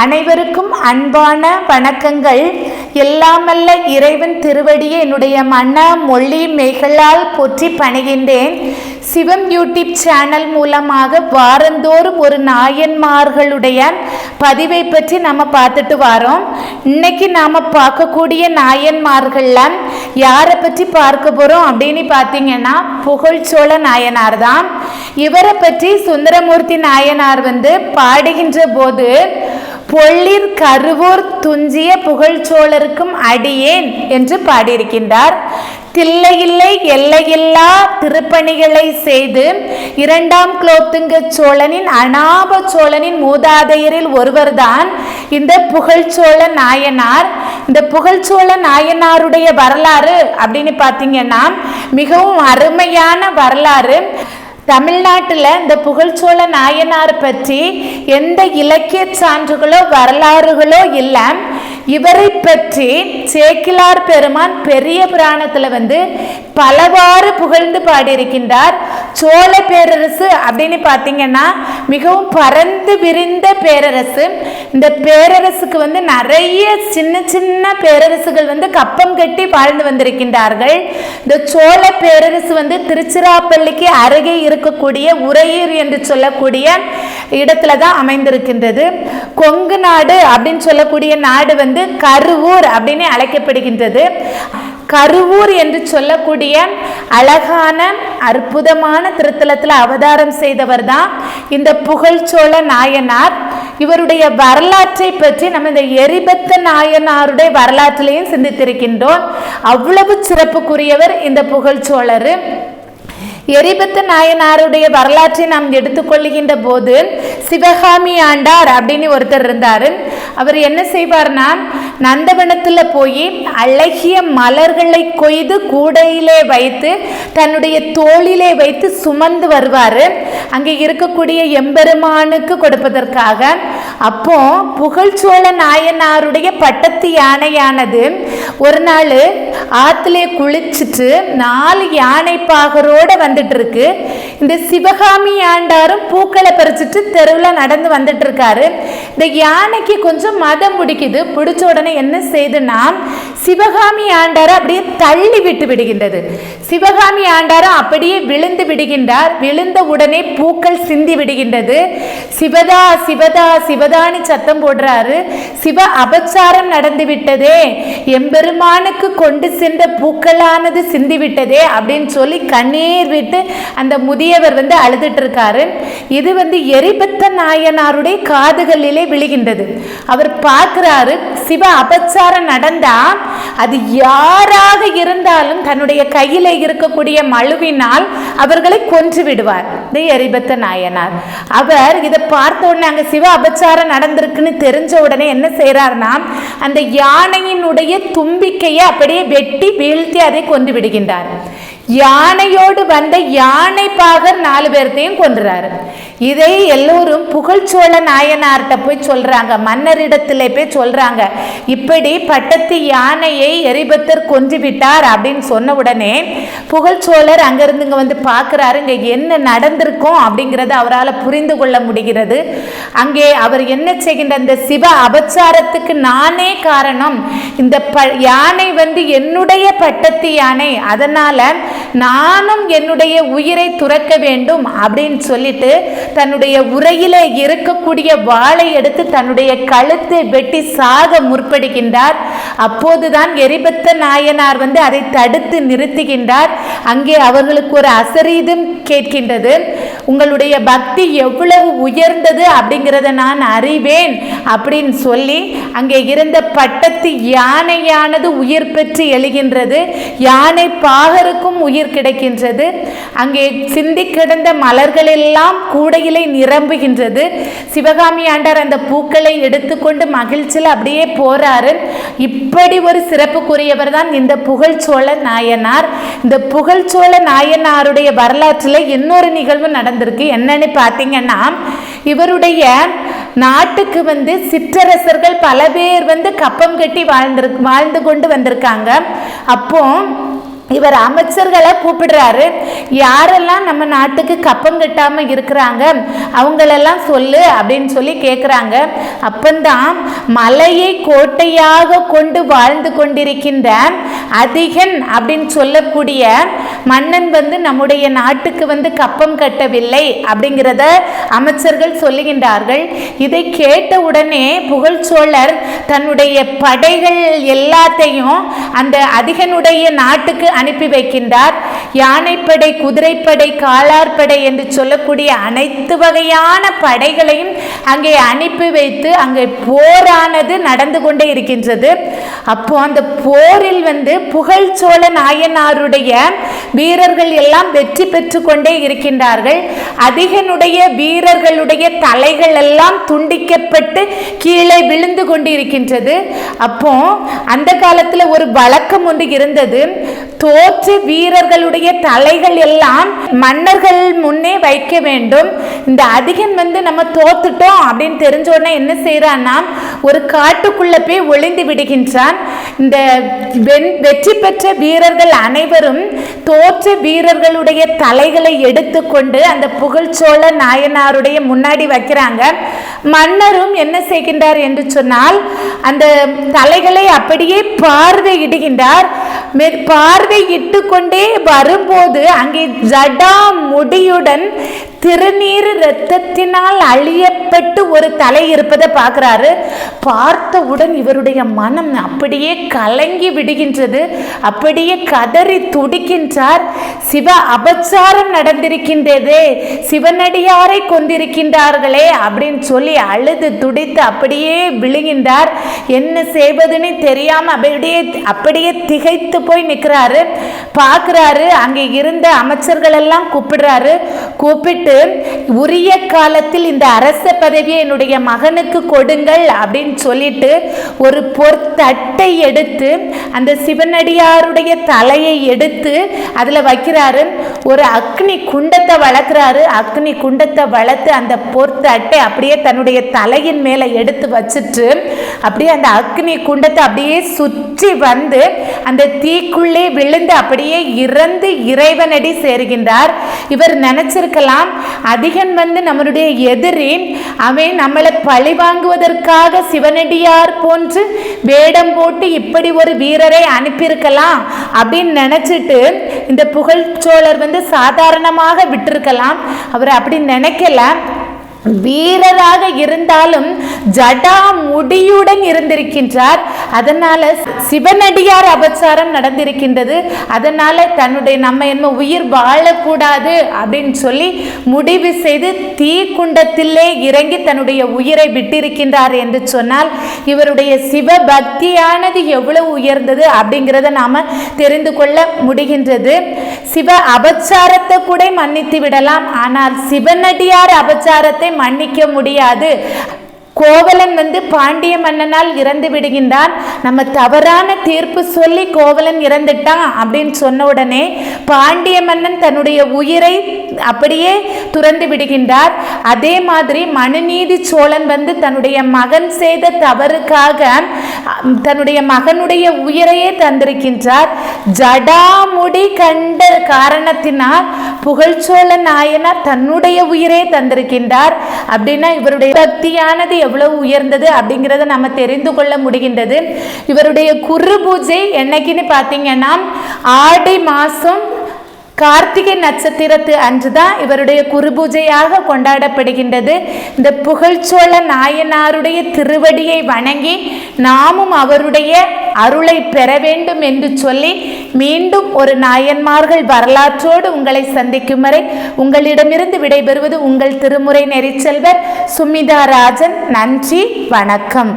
அனைவருக்கும் அன்பான வணக்கங்கள். எல்லாமல்ல இறைவன் திருவடியை என்னுடைய மன மொழி மெய்களால் போற்றி பணிகின்றேன். சிவம் யூடியூப் சேனல் மூலமாக வாரந்தோறும் ஒரு நாயன்மார்களுடைய பதிவை பற்றி நம்ம பார்த்துட்டு வரோம். இன்னைக்கு நாம் பார்க்கக்கூடிய நாயன்மார்கள்லாம் யாரை பற்றி பார்க்க போகிறோம் அப்படின்னு பார்த்தீங்கன்னா புகழ்ச்சோழ நாயனார் தான். இவரை பற்றி சுந்தரமூர்த்தி நாயனார் வந்து பாடுகின்ற போது பொள்ளிர் கருவூர் துஞ்சிய புகழ்ச்சோழருக்கும் அடியேன் என்று பாடியிருக்கின்றார். தில்லையில்லை எல்லையில்லா திருப்பணிகளை செய்து இரண்டாம் குலோத்துங்க சோழனின் அனாப சோழனின் மூதாதையரில் ஒருவர்தான் இந்த புகழ்ச்சோழ நாயனார். இந்த புகழ்ச்சோழ நாயனாருடைய வரலாறு அப்படின்னு பார்த்தீங்கன்னா மிகவும் அருமையான வரலாறு. தமிழ்நாட்டில் இந்த புகழ்ச்சோழ நாயனார் பற்றி எந்த இலக்கிய சான்றுகளோ வரலாறுகளோ இல்லை. இவரை பற்றி சேக்கிலார் பெருமான் பெரிய புராணத்தில் வந்து பலவாறு புகழ்ந்து பாடியிருக்கின்றார். சோழ பேரரசு அப்படின்னு பார்த்தீங்கன்னா மிகவும் பறந்து விரிந்த பேரரசு. இந்த பேரரசுக்கு வந்து நிறைய சின்ன சின்ன பேரரசுகள் வந்து கப்பம் கட்டி வாழ்ந்து வந்திருக்கின்றார்கள். இந்த சோழ பேரரசு வந்து திருச்சிராப்பள்ளிக்கு அருகே இருக்கக்கூடிய உறையூர் என்று சொல்லக்கூடிய இடத்துல தான் அமைந்திருக்கின்றது. கொங்கு நாடு அப்படின்னு சொல்லக்கூடிய நாடு வந்து கருவூர் அப்படின்னு அழைக்கப்படுகின்றது. கருவூர் என்று சொல்லக்கூடிய அழகான அற்புதமான திருத்தலத்தில் அவதாரம் செய்தவர் தான் இந்த புகழ்ச்சோழ நாயனார். இவருடைய வரலாற்றை பற்றி நம்ம இந்த எரிபத்த நாயனாருடைய வரலாற்றிலையும் சிந்தித்திருக்கின்றோம். அவ்வளவு சிறப்புக்குரியவர் இந்த புகழ்ச்சோழர் எரிபத்த நாயனாருடைய வரலாற்றை நாம் எடுத்துக்கொள்கின்ற போது சிவகாமி ஆண்டார் அப்படின்னு ஒருத்தர் இருந்தார். அவர் என்ன செய்வார்னா நந்தவனத்தில் போய் அழகிய மலர்களை கொய்து கூடையிலே வைத்து தன்னுடைய தோளிலே வைத்து சுமந்து வருவார். அங்கே இருக்கக்கூடிய எம்பெருமானுக்கு கொடுப்பதற்காக. அப்போ புகழ்ச்சோழ நாயனாருடைய பட்டத்து யானையானது ஒரு நாள் ஆற்றுலே குளிச்சுட்டு நாலு யானை பாகரோடு வந்துட்டு இருக்கு இந்த சிவகாமி ஆண்டாரும் பூக்களை பறிச்சுட்டு தெருவில் நடந்து வந்துட்டு இருக்காரு இந்த யானைக்கு கொஞ்சம் மதம் பிடிக்குது. பிடிச்ச உடனே என்ன செய்துன்னா சிவகாமி ஆண்டாரை அப்படியே தள்ளி விட்டு விடுகின்றது. சிவகாமி ஆண்டாரும் அப்படியே விழுந்து விடுகின்றார். விழுந்த உடனே பூக்கள் சிந்தி விடுகின்றது. சிவதா சிவதா சிவதானி சத்தம் போடுறாரு. சிவ அபச்சாரம் நடந்து விட்டதே. எம்பெருமானுக்கு கொண்டு சென்ற பூக்களானது சிந்திவிட்டதே அப்படின்னு சொல்லி கண்ணீர் விட்டு அந்த முதியவர் வந்து அழுதுட்டு இருக்காரு இது வந்து எரிபத்த நாயனாருடைய காதுகளிலே விழுகின்றது. அவர் பார்க்கிறாரு சிவ அபச்சாரம் நடந்தா? அது யாராக இருந்தாலும் தன்னுடைய கையில இருக்கக்கூடிய மழுவினால் அவர்களை கொன்று விடுவார். தி எரிபத்த நாயனார். அவர் இதை பார்த்த உடனே அங்கே சிவ அபச்சாரம் நடந்திருக்குன்னு தெரிஞ்ச உடனே என்ன செய்கிறாருன்னா அந்த யானையினுடைய தும்பிக்கையை அப்படியே வெட்டி வீழ்த்தி அதை கொண்டு விடுகின்றார். யானையோடு வந்த யானை பாகர் நாலு பேர்த்தையும் கொன்றாரு இதை எல்லோரும் புகழ்ச்சோழ நாயனார்கிட்ட போய் சொல்றாங்க. மன்னரிடத்துல போய் சொல்றாங்க. இப்படி பட்டத்து யானையை எரிபத்தர் கொன்று விட்டார் அப்படின்னு சொன்ன உடனே புகழ்ச்சோழர் அங்கிருந்து இங்க வந்து பார்க்குறாரு இங்க என்ன நடந்திருக்கும் அப்படிங்கிறத அவரால் புரிந்து கொள்ள முடிகிறது. அங்கே அவர் என்ன செய்கின்ற இந்த சிவ அபச்சாரத்துக்கு நானே காரணம். இந்த ப யானை வந்து என்னுடைய பட்டத்து யானை. அதனால நானும் என்னுடைய உயிரை துறக்க வேண்டும் அப்படின்னு சொல்லிட்டு தன்னுடைய உரையில இருக்கக்கூடிய வாளை எடுத்து தன்னுடைய கழுத்தை வெட்டி சாக முற்படுகின்றார். அப்போதுதான் எரிபத்த நாயனார் வந்து அதை தடுத்து நிறுத்துகின்றார். அங்கே அவர்களுக்கு ஒரு அசரீதம் கேட்கின்றது. உங்களுடைய பக்தி எவ்வளவு உயர்ந்தது அப்படிங்கிறத நான் அறிவேன் அப்படின்னு சொல்லி அங்கே இருந்த பட்டத்து யானையானது உயிர் பெற்று எழுகின்றது. யானை பாகருக்கும் உயிர் கிடைக்கின்றது. அங்கே சிந்தி கிடந்த மலர்கள் எல்லாம் கூடையிலே நிரம்புகின்றது. சிவகாமி ஆண்டார் அந்த பூக்களை எடுத்துக்கொண்டு மகிழ்ச்சியில் அப்படியே போறாரு. இப்படி ஒரு சிறப்புக்குரியவர் தான் இந்த புகழ்ச்சோழ நாயனார். இந்த புகழ்ச்சோழ நாயனாருடைய வரலாற்றில் இன்னொரு நிகழ்வு நடந்திருக்கு. என்னன்னு பார்த்தீங்கன்னா இவருடைய நாட்டுக்கு வந்து சிற்றரசர்கள் பல பேர் வந்து கப்பம் கட்டி வாழ்ந்திருக்கு வாழ்ந்து கொண்டு வந்திருக்காங்க. அப்போ இவர் அமைச்சர்களை கூப்பிடுறாரு. யாரெல்லாம் நம்ம நாட்டுக்கு கப்பம் கட்டாமல் இருக்கிறாங்க அவங்களெல்லாம் சொல்லு அப்படின்னு சொல்லி கேட்குறாங்க அப்பந்தான் மலையை கோட்டையாக கொண்டு வாழ்ந்து கொண்டிருக்கின்ற அதிகன் அப்படின்னு சொல்லக்கூடிய மன்னன் வந்து நம்முடைய நாட்டுக்கு வந்து கப்பம் கட்டவில்லை அப்படிங்கிறத அமைச்சர்கள் சொல்லுகின்றார்கள். இதை கேட்ட உடனே புகழ்ச்சோழர் தன்னுடைய படைகள் எல்லாத்தையும் அந்த அதிகனுடைய நாட்டுக்கு அனுப்பி வைக்கின்றார். யானைப்படை குதிரைப்படை காலார்படை என்று சொல்லக்கூடிய அனைத்து வகையான படைகளையும் அங்கே அனுப்பி வைத்து அங்கே போரானது நடந்து கொண்டே இருக்கின்றது. அப்போ அந்த போரில் வந்து புகழ்ச்சோழ நாயனாருடைய வீரர்கள் எல்லாம் வெற்றி பெற்று கொண்டே இருக்கின்றார்கள். அதிகனுடைய வீரர்களுடைய தலைகள் எல்லாம் துண்டிக்கப்பட்டு கீழே விழுந்து கொண்டு இருக்கின்றது அப்போ அந்த காலத்தில் ஒரு வழக்கம் ஒன்று இருந்தது. தோற்று வீரர்களுடைய தலைகள் எல்லாம் மன்னர்கள் முன்னே வைக்க வேண்டும். இந்த அதிகன் வந்து நம்ம தோத்துட்டோம் அப்படின்னு தெரிஞ்ச உடனே என்ன செய்யறான்னா ஒரு காட்டுக்குள்ள போய் ஒளிந்து விடுகின்றான். இந்த வெற்றி பெற்ற வீரர்கள் அனைவரும் தோற்ற வீரர்களுடைய தலைகளை எடுத்துக்கொண்டு அந்த புகழ்ச்சோழ நாயனாருடைய முன்னாடி வைக்கிறாங்க. மன்னரும் என்ன செய்கின்றார் என்று சொன்னால் அந்த தலைகளை அப்படியே பார்வையிடுகின்றார். மேற்பார்வையிட்டு கொண்டே வரும்போது அங்கே ஜடா முடியுடன் திருநீர் இரத்தத்தினால் அழியப்பட்டு ஒரு தலை இருப்பதை பார்க்குறாரு. பார்த்தவுடன் இவருடைய மனம் அப்படியே கலங்கி விடுகின்றது. அப்படியே கதறி துடிக்கின்றார். சிவ அபச்சாரம் நடந்திருக்கின்றதே. சிவனடியாரை கொண்டிருக்கின்றார்களே அப்படின்னு சொல்லி அழுது துடித்து அப்படியே விழுகின்றார். என்ன செய்வதுன்னு தெரியாமல் அப்படியே அப்படியே திகைத்து போய் நிற்கிறாரு பார்க்குறாரு. அங்கே இருந்த அமைச்சர்கள் எல்லாம் கூப்பிடுறாரு. கூப்பிட்டு உரிய காலத்தில் இந்த அரச பதவியை என்னுடைய மகனுக்கு கொடுங்கள் அப்படின்னு சொல்லிட்டு ஒரு பொற்தட்டை எடுத்து அந்த சிவனடியாருடைய தலையை எடுத்து அதில் வைக்கிறாரு. ஒரு அக்னி குண்டத்தை வளர்க்குறாரு. அக்னி குண்டத்தை வளர்த்து அந்த பொற்தட்டை அப்படியே தன்னுடைய தலையின் மேலே எடுத்து வச்சுட்டு அப்படியே அந்த அக்னி குண்டத்தை அப்படியே சுற்றி வந்து அந்த தீக்குள்ளே விழுந்து அப்படியே இறந்து இறைவனடி சேர்கின்றார். இவர் நினைச்சிருக்கலாம் அதிகன் வந்து நம்மளுடைய எதிரி அவன் நம்மளை பழி வாங்குவதற்காக சிவனடியார் போன்று வேடம் போட்டு இப்படி ஒரு வீரரை அனுப்பியிருக்கலாம் அப்படின்னு நினைச்சிட்டு இந்த புகழ்ச்சோழர் வந்து சாதாரணமாக விட்டிருக்கலாம். அவர் அப்படி நினைக்கல. வீரராக இருந்தாலும் ஜடா முடியுடன் இருந்திருக்கின்றார். அதனால சிவனடியார் அபச்சாரம் நடந்திருக்கின்றது. அதனால தன்னுடைய நம்ம என்ன உயிர் வாழக்கூடாது அப்படின்னு சொல்லி முடிவு செய்து தீக்குண்டத்திலே இறங்கி தன்னுடைய உயிரை விட்டிருக்கின்றார் என்று சொன்னால் இவருடைய சிவ பக்தியானது எவ்வளவு உயர்ந்தது அப்படிங்கிறத நாம தெரிந்து கொள்ள முடிகின்றது. சிவ அபச்சாரத்தை கூட மன்னித்து விடலாம். ஆனால் சிவனடியார் அபச்சாரத்தை மன்னிக்க முடியாது. கோவலன் வந்து பாண்டிய மன்னனால் இறந்து விடுகின்றான். நம்ம தவறான தீர்ப்பு சொல்லி கோவலன் இறந்துட்டான் அப்படின்னு சொன்ன உடனே பாண்டிய மன்னன் தன்னுடைய உயிரை அப்படியே துறந்து விடுகின்றார். அதே மாதிரி மனுநீதி சோழன் வந்து தன்னுடைய மகன் செய்த தவறுக்காக தன்னுடைய மகனுடைய உயிரையே தந்திருக்கின்றார். ஜடாமுடி கண்ட காரணத்தினால் புகழ்ச்சோழ நாயனார் தன்னுடைய உயிரே தந்திருக்கின்றார். அப்படின்னா இவருடைய பக்தியானது எவ்வளவு உயர்ந்தது அப்படிங்கிறத நம்ம தெரிந்து கொள்ள முடிகின்றது. இவருடைய குரு பூஜை என்னைக்குன்னு பார்த்தீங்கன்னா ஆடி மாதம் கார்த்திகை நட்சத்திரத்து அன்றுதான் இவருடைய குருபூஜையாக கொண்டாடப்படுகின்றது. இந்த புகழ்ச்சோழ நாயனாருடைய திருவடியை வணங்கி நாமும் அவருடைய அருளை பெற வேண்டும் என்று சொல்லி மீண்டும் ஒரு நாயன்மார்கள் வரலாற்றோடு உங்களை சந்திக்கும் வரை உங்களிடமிருந்து விடைபெறுவது உங்கள் திருமுறை நெறிச்செல்வர் சுமிதா ராஜன் நன்றி வணக்கம்.